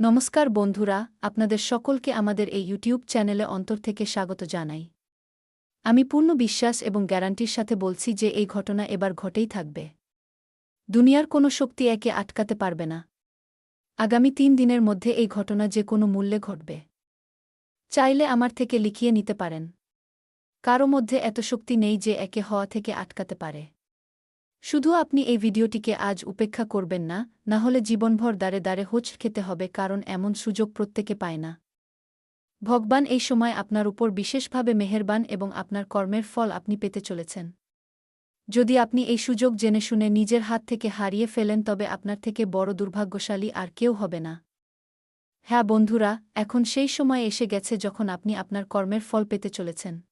নমস্কার বন্ধুরা, আপনাদের সকলকে আমাদের এই ইউটিউব চ্যানেলে অন্তর থেকে স্বাগত জানাই। আমি পূর্ণ বিশ্বাস এবং গ্যারান্টির সাথে বলছি যে এই ঘটনা এবার ঘটেই থাকবে। দুনিয়ার কোনো শক্তি একে আটকাতে পারবে না। আগামী তিন দিনের মধ্যে এই ঘটনা যে কোনো মূল্যে ঘটবে। চাইলে আমার থেকে লিখিয়ে নিতে পারেন। কারও মধ্যে এত শক্তি নেই যে একে হওয়া থেকে আটকাতে পারে। শুধু আপনি এই ভিডিওটিকে আজ উপেক্ষা করবেন না না হলে জীবনভর দাঁড়ে দাঁড়ে হোচ খেতে হবে কারণ এমন সুযোগ প্রত্যেকে পায় না। ভগবান এই সময় আপনার উপর বিশেষভাবে মেহেরবান এবং আপনার কর্মের ফল আপনি পেতে চলেছেন। যদি আপনি এই সুযোগ জেনে শুনে নিজের হাত থেকে হারিয়ে ফেলেন, তবে আপনার থেকে বড় দুর্ভাগ্যশালী আর কেউ হবে না। হ্যাঁ বন্ধুরা, এখন সেই সময় এসে গেছে যখন আপনি আপনার কর্মের ফল পেতে চলেছেন।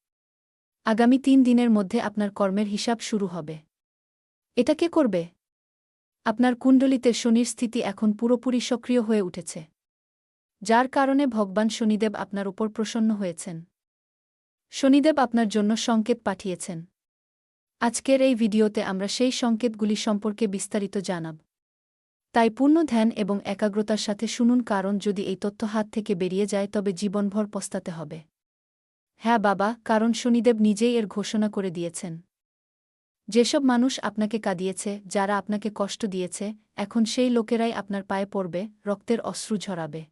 আগামী তিন দিনের মধ্যে আপনার কর্মের হিসাব শুরু হবে। এটা কে করবে? আপনার কুণ্ডলিতে শনির স্থিতি এখন পুরোপুরি সক্রিয় হয়ে উঠেছে। যার কারণে ভগবান শনিদেব আপনার উপর প্রসন্ন হয়েছেন। শনিদেব আপনার জন্য সংকেত পাঠিয়েছেন। আজকের এই ভিডিওতে আমরা সেই সংকেতগুলি সম্পর্কে বিস্তারিত জানাব। তাই পূর্ণ ধ্যান এবং একাগ্রতার সাথে শুনুন, কারণ যদি এই তথ্য হাত থেকে বেরিয়ে যায়, তবে জীবনভর পস্তাতে হবে। হ্যাঁ বাবা, কারণ শনিদেব নিজেই এর ঘোষণা করে দিয়েছেন। যেসব মানুষ আপনাকে কাঁদিয়েছে, যারা আপনাকে কষ্ট দিয়েছে, এখন সেই লোকেরাই আপনার পায়ে পড়বে, রক্তের অশ্রু ঝরাবে।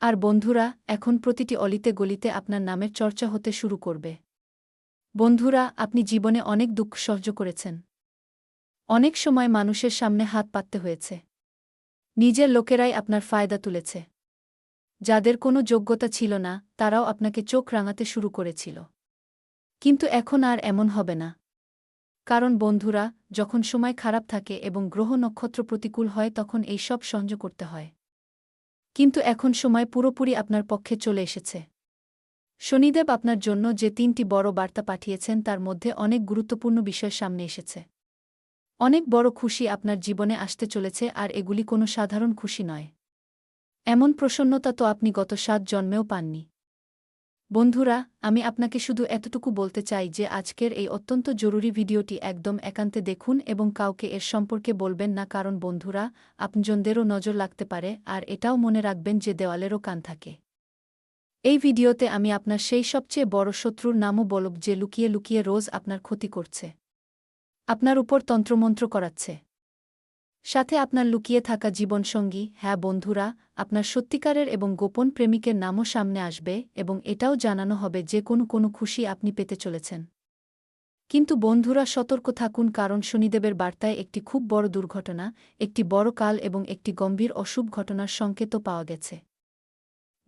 আর বন্ধুরা, এখন প্রতিটি অলিতে গলিতে আপনার নামের চর্চা হতে শুরু করবে। বন্ধুরা, আপনি জীবনে অনেক দুঃখ সহ্য করেছেন। অনেক সময় মানুষের সামনে হাত পাততে হয়েছে। নিজের লোকেরাই আপনার ফায়দা তুলেছে। যাদের কোনো যোগ্যতা ছিল না, তারাও আপনাকে চোখ রাঙাতে শুরু করেছিল। কিন্তু এখন আর এমন হবে না। কারণ বন্ধুরা, যখন সময় খারাপ থাকে এবং গ্রহ নক্ষত্র প্রতিকূল হয়, তখন এই সব সহ্য করতে হয়। কিন্তু এখন সময় পুরোপুরি আপনার পক্ষে চলে এসেছে। শনিদেব আপনার জন্য যে তিনটি বড় বার্তা পাঠিয়েছেন, তার মধ্যে অনেক গুরুত্বপূর্ণ বিষয় সামনে এসেছে। অনেক বড় খুশি আপনার জীবনে আসতে চলেছে, আর এগুলি কোনো সাধারণ খুশি নয়। এমন প্রসন্নতা তো আপনি গত সাত জন্মেও পাননি। বন্ধুরা, আমি আপনাকে শুধু এতটুকু বলতে চাই যে আজকের এই অত্যন্ত জরুরি ভিডিওটি একদম একান্তে দেখুন এবং কাউকে এর সম্পর্কে বলবেন না, কারণ বন্ধুরা, আপনজনদেরও নজর লাগতে পারে আর এটাও মনে রাখবেন যে দেওয়ালেরও কান থাকে। এই ভিডিওতে আমি আপনার সেই সবচেয়ে বড় শত্রুর নামও বলব যে লুকিয়ে লুকিয়ে রোজ আপনার ক্ষতি করছে। আপনার উপর তন্ত্রমন্ত্র করাচ্ছে। সাথে আপনার লুকিয়ে থাকা জীবনসঙ্গী হ্যাঁ বন্ধুরা, আপনার সত্যিকারের এবং গোপন প্রেমিকের নামও সামনে আসবে এবং এটাও জানানো হবে যে কোনো কোনো খুশি আপনি পেতে চলেছেন। কিন্তু বন্ধুরা, সতর্ক থাকুন কারণ শনিদেবের বার্তায় একটি খুব বড় দুর্ঘটনা, একটি বড় কাল এবং একটি গম্ভীর অশুভ ঘটনার সংকেতও পাওয়া গেছে।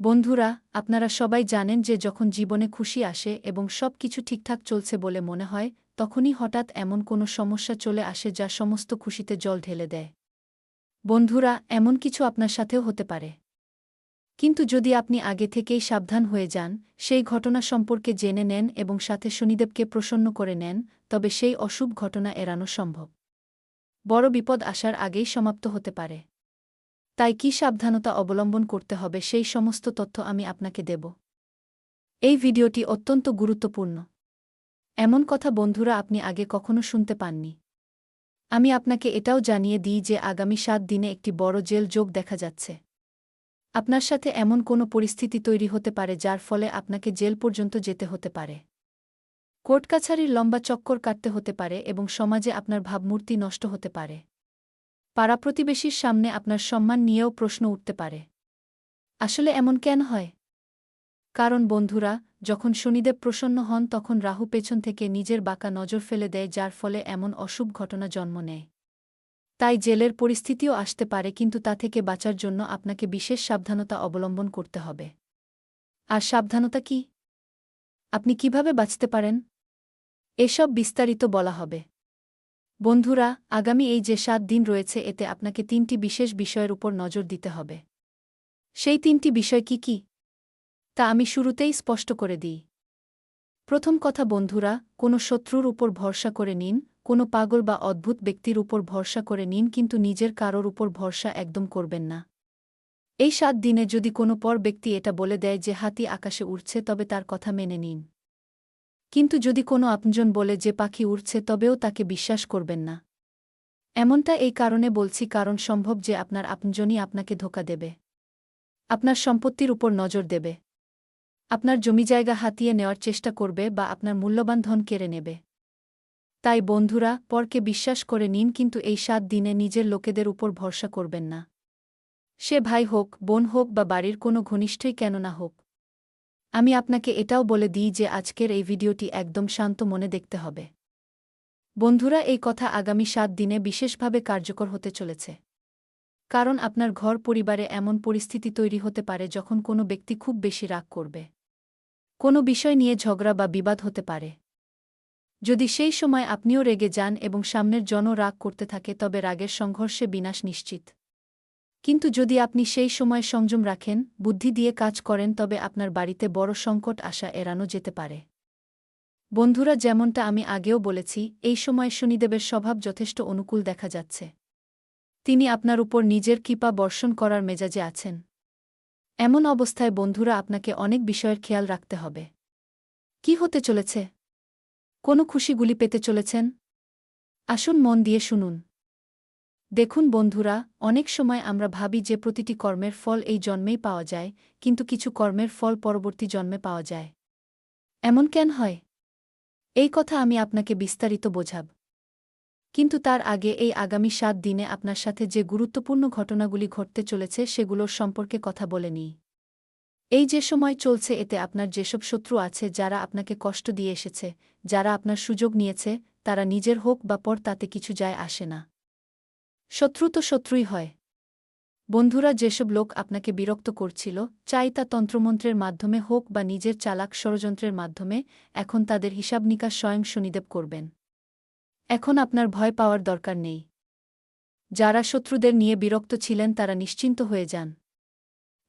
বন্ধুরা, আপনারা সবাই জানেন যে যখন জীবনে খুশি আসে এবং সব কিছু ঠিকঠাক চলছে বলে মনে হয়, তখনই হঠাৎ এমন কোনো সমস্যা চলে আসে যা সমস্ত খুশিতে জল ঢেলে দেয়। বন্ধুরা, এমন কিছু আপনার সাথেও হতে পারে। কিন্তু যদি আপনি আগে থেকেই সাবধান হয়ে যান, সেই ঘটনা সম্পর্কে জেনে নেন এবং সাথে শনিদেবকে প্রসন্ন করে নেন, তবে সেই অশুভ ঘটনা এড়ানো সম্ভব। বড় বিপদ আসার আগেই সমাপ্ত হতে পারে। তাই কি সাবধানতা অবলম্বন করতে হবে সেই সমস্ত তথ্য আমি আপনাকে দেব। এই ভিডিওটি অত্যন্ত গুরুত্বপূর্ণ। এমন কথা বন্ধুরা আপনি আগে কখনো শুনতে পাননি। আমি আপনাকে এটাও জানিয়ে দিই যে আগামী সাত দিনে একটি বড় জেল যোগ দেখা যাচ্ছে। আপনার সাথে এমন কোনো পরিস্থিতি তৈরি হতে পারে যার ফলে আপনাকে জেল পর্যন্ত যেতে হতে পারে। কোর্ট কাছারির লম্বা চক্কর কাটতে হতে পারে এবং সমাজে আপনার ভাবমূর্তি নষ্ট হতে পারে। পাড়া প্রতিবেশীর সামনে আপনার সম্মান নিয়েও প্রশ্ন উঠতে পারে। আসলে এমন কেন হয়? কারণ বন্ধুরা, যখন শনিদেব প্রসন্ন হন, তখন রাহু পেছন থেকে নিজের বাঁকা নজর ফেলে দেয়, যার ফলে এমন অশুভ ঘটনা জন্ম নেয়। তাই জেলের পরিস্থিতিও আসতে পারে, কিন্তু তা থেকে বাঁচার জন্য আপনাকে বিশেষ সাবধানতা অবলম্বন করতে হবে। আর সাবধানতা কি? আপনি কীভাবে বাঁচতে পারেন? এসব বিস্তারিত বলা হবে। বন্ধুরা, আগামী এই যে সাত দিন রয়েছে, এতে আপনাকে তিনটি বিশেষ বিষয়ের উপর নজর দিতে হবে। সেই তিনটি বিষয় কি কি? তা আমি শুরুতেই স্পষ্ট করে দিই। প্রথম কথা, বন্ধুরা, কোনো শত্রুর উপর ভরসা করে নিন, কোনো পাগল বা অদ্ভুত ব্যক্তির উপর ভরসা করে নিন, কিন্তু নিজের কারোর উপর ভরসা একদম করবেন না। এই সাত দিনে যদি কোনো পর ব্যক্তি এটা বলে দেয় যে হাতি আকাশে উড়ছে, তবে তার কথা মেনে নিন। কিন্তু যদি কোনো আপনজন বলে যে পাখি উড়ছে, তবেও তাকে বিশ্বাস করবেন না। এমনটা এই কারণে বলছি, কারণ সম্ভব যে আপনার আপনজনই আপনাকে ধোকা দেবে। আপনার সম্পত্তির উপর নজর দেবে। আপনার জমি জায়গা হাতিয়ে নেওয়ার চেষ্টা করবে বা আপনার মূল্যবান ধন কেড়ে নেবে। তাই বন্ধুরা, পরকে বিশ্বাস করে নিন, কিন্তু এই সাত দিনে নিজের লোকেদের উপর ভরসা করবেন না। সে ভাই হোক, বোন হোক বা বাড়ির কোনো ঘনিষ্ঠই কেন না হোক। আমি আপনাকে এটাও বলে দিই যে আজকের এই ভিডিওটি একদম শান্ত মনে দেখতে হবে। বন্ধুরা, এই কথা আগামী সাত দিনে বিশেষভাবে কার্যকর হতে চলেছে। কারণ আপনার ঘর পরিবারে এমন পরিস্থিতি তৈরি হতে পারে যখন কোনো ব্যক্তি খুব বেশি রাগ করবে। কোনো বিষয় নিয়ে ঝগড়া বা বিবাদ হতে পারে। যদি সেই সময় আপনিও রেগে যান এবং সামনের জন রাগ করতে থাকে, তবে রাগের সংঘর্ষে বিনাশ নিশ্চিত। কিন্তু যদি আপনি সেই সময় সংযম রাখেন, বুদ্ধি দিয়ে কাজ করেন, তবে আপনার বাড়িতে বড় সংকট আসা এড়ানো যেতে পারে। বন্ধুরা, যেমনটা আমি আগেও বলেছি, এই সময় শনিদেবের স্বভাব যথেষ্ট অনুকূল দেখা যাচ্ছে। তিনি আপনার উপর নিজের কৃপা বর্ষণ করার মেজাজে আছেন। এমন অবস্থায় বন্ধুরা, আপনাকে অনেক বিষয়ের খেয়াল রাখতে হবে। কি হতে চলেছে? কোনো খুশিগুলি পেতে চলেছেন? আসুন মন দিয়ে শুনুন। দেখুন বন্ধুরা, অনেক সময় আমরা ভাবি যে প্রতিটি কর্মের ফল এই জন্মেই পাওয়া যায়, কিন্তু কিছু কর্মের ফল পরবর্তী জন্মে পাওয়া যায়। এমন কেন হয়? এই কথা আমি আপনাকে বিস্তারিত বোঝাব। কিন্তু তার আগে এই আগামী সাত দিনে আপনার সাথে যে গুরুত্বপূর্ণ ঘটনাগুলি ঘটতে চলেছে সেগুলোর সম্পর্কে কথা বলে নিই। এই যে সময় চলছে এতে আপনার যেসব শত্রু আছে যারা আপনাকে কষ্ট দিয়ে এসেছে, যারা আপনার সুযোগ নিয়েছে, তারা নিজের হোক বা পর তাতে কিছু যায় আসে না। শত্রু তো শত্রুই হয়। বন্ধুরা, যেসব লোক আপনাকে বিরক্ত করছিল, চাই তা তন্ত্রমন্ত্রের মাধ্যমে হোক বা নিজের চালাক ষড়যন্ত্রের মাধ্যমে, এখন তাদের হিসাব নিকাশ স্বয়ং শনিদেব করবেন। এখন আপনার ভয় পাওয়ার দরকার নেই। যারা শত্রুদের নিয়ে বিরক্ত ছিলেন, তারা নিশ্চিন্ত হয়ে যান।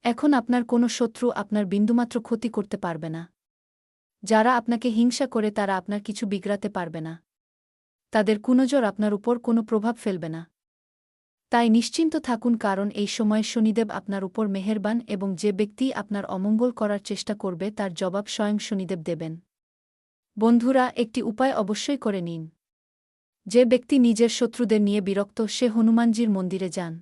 এখন আপনার কোনো শত্রু আপনার বিন্দুমাত্র ক্ষতি করতে পারবে না। যারা আপনাকে হিংসা করে, তারা আপনার কিছু বিগড়াতে পারবে না। তাদের কুনজর আপনার উপর কোনো প্রভাব ফেলবে না। তাই নিশ্চিন্ত থাকুন কারণ এই সময় শনিদেব আপনার উপর মেহেরবান এবং যে ব্যক্তি আপনার অমঙ্গল করার চেষ্টা করবে তার জবাব স্বয়ং শনিদেব দেবেন। বন্ধুরা, একটি উপায় অবশ্যই করে নিন। যে ব্যক্তি নিজের শত্রুদের নিয়ে বিরক্ত, সে হনুমানজির মন্দিরে যান।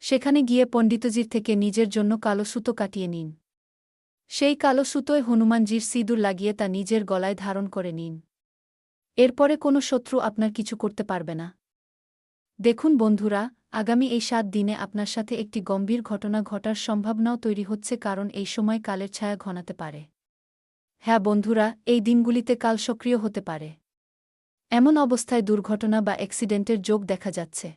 সেখানে গিয়ে পণ্ডিতজির থেকে নিজের জন্য কালো সুতো কাটিয়ে নিন। সেই কালো সুতোয় হনুমানজির সিঁদুর লাগিয়ে তা নিজের গলায় ধারণ করে নিন। এরপরে কোনো শত্রু আপনার কিছু করতে পারবে না। দেখুন বন্ধুরা, আগামী এই সাত দিনে আপনার সাথে একটি গম্ভীর ঘটনা ঘটার সম্ভাবনাও তৈরি হচ্ছে কারণ এই সময় কালের ছায়া ঘনাতে পারে। হ্যাঁ বন্ধুরা, এই দিনগুলিতে কাল সক্রিয় হতে পারে। এমন অবস্থায় দুর্ঘটনা বা অ্যাক্সিডেন্টের যোগ দেখা যাচ্ছে।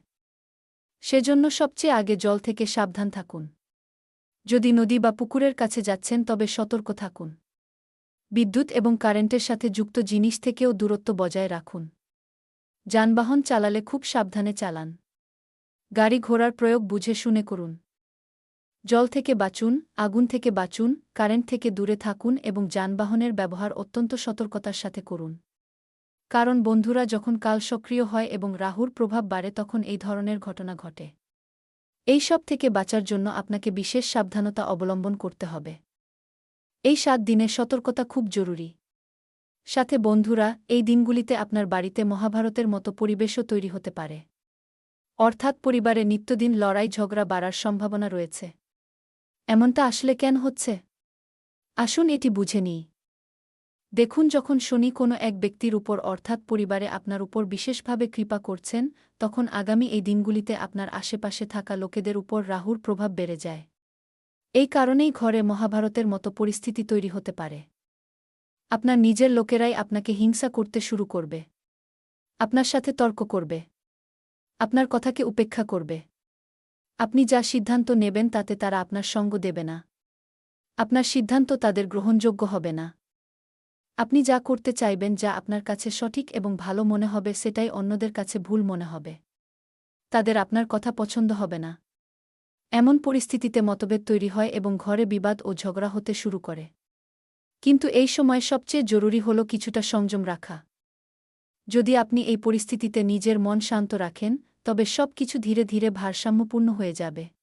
সেজন্য সবচেয়ে আগে জল থেকে সাবধান থাকুন। যদি নদী বা পুকুরের কাছে যাচ্ছেন, তবে সতর্ক থাকুন। বিদ্যুৎ এবং কারেন্টের সাথে যুক্ত জিনিস থেকেও দূরত্ব বজায় রাখুন। যানবাহন চালালে খুব সাবধানে চালান। গাড়ি ঘোড়ার প্রয়োগ বুঝে শুনে করুন। জল থেকে বাঁচুন, আগুন থেকে বাঁচুন, কারেন্ট থেকে দূরে থাকুন এবং যানবাহনের ব্যবহার অত্যন্ত সতর্কতার সাথে করুন। কারণ বন্ধুরা যখন কাল সক্রিয় হয় এবং রাহুর প্রভাব বাড়ে তখন এই ধরনের ঘটনা ঘটে। এই সব থেকে বাঁচার জন্য আপনাকে বিশেষ সাবধানতা অবলম্বন করতে হবে। এই সাত দিনে সতর্কতা খুব জরুরি। সাথে বন্ধুরা, এই দিনগুলিতে আপনার বাড়িতে মহাভারতের মতো পরিবেশও তৈরি হতে পারে। অর্থাৎ পরিবারে নিত্যদিন লড়াই ঝগড়া বাড়ার সম্ভাবনা রয়েছে। এমনটা আসলে কেন হচ্ছে? আসুন এটি বুঝে নিই। দেখুন, যখন শনি কোনো এক ব্যক্তির উপর, অর্থাৎ পরিবারে আপনার উপর বিশেষভাবে কৃপা করছেন, তখন আগামী এই দিনগুলিতে আপনার আশেপাশে থাকা লোকেদের উপর রাহুর প্রভাব বেড়ে যায়। এই কারণেই ঘরে মহাভারতের মতো পরিস্থিতি তৈরি হতে পারে। আপনার নিজের লোকেরাই আপনাকে হিংসা করতে শুরু করবে। আপনার সাথে তর্ক করবে। আপনার কথাকে উপেক্ষা করবে। আপনি যা সিদ্ধান্ত নেবেন তাতে তারা আপনার সঙ্গ দেবে না। আপনার সিদ্ধান্ত তাদের গ্রহণযোগ্য হবে না। আপনি যা করতে চাইবেন যা আপনার কাছে সঠিক এবং ভালো মনে হবে সেটাই অন্যদের কাছে ভুল মনে হবে। তাদের আপনার কথা পছন্দ হবে না। এমন পরিস্থিতিতে মতভেদ তৈরি হয় এবং ঘরে বিবাদ ও ঝগড়া হতে শুরু করে। কিন্তু এই সময় সবচেয়ে জরুরি হল কিছুটা সংযম রাখা। যদি আপনি এই পরিস্থিতিতে নিজের মন শান্ত রাখেন, তবে সব কিছু ধীরে ধীরে ভারসাম্যপূর্ণ হয়ে যাবে।